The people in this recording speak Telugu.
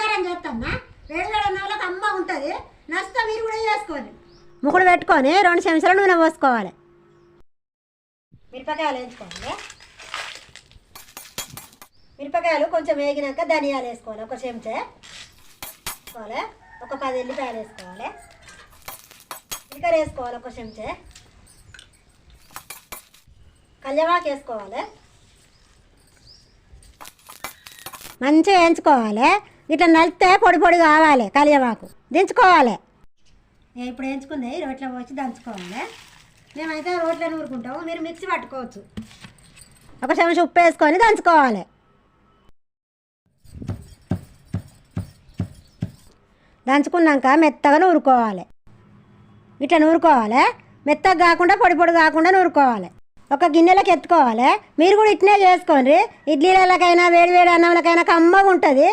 వేడి వేడి అన్నంలోకి అమ్మ ఉంటుంది. నష్టం మీరు కూడా చేసుకోండి. ముకుడు పెట్టుకొని రెండు చెంచాల నూనె పోసుకోవాలి. మిరపకాయలు వేయించుకోవాలి మిరపకాయలు కొంచెం వేగినాక ధనియాలు వేసుకోవాలి. ఒక చెంచా వేసుకోవాలి. ఒక పది ఎల్లిపాయలు వేసుకోవాలి. జీలకర్ర వేసుకోవాలి ఒక చెంచా. కళ్యమాకు వేసుకోవాలి. మంచిగా వేయించుకోవాలి. ఇట్లా నలిస్తే పొడి పొడి కావాలి కలియమాకు దించుకోవాలి. నేను ఇప్పుడు వేయించుకుంది రోట్లో పోసి దంచుకోవాలి. మేమైతే రోట్లో నూరుకుంటాము మీరు మిక్సీ పట్టుకోవచ్చు. ఒక చెంచా ఉప్పు వేసుకొని దంచుకోవాలి. దంచుకున్నాక మెత్తగా నూరుకోవాలి. ఇట్లా నూరుకోవాలి. మెత్తగా కాకుండా పొడి పొడి కాకుండా నూరుకోవాలి. ఒక గిన్నెలోకి ఎత్తుకోవాలి. మీరు కూడా ఇట్నే చేసుకోండి. ఇడ్లీలకైనా వేడి వేడి అన్నంలకైనా కమ్మగా ఉంటుంది.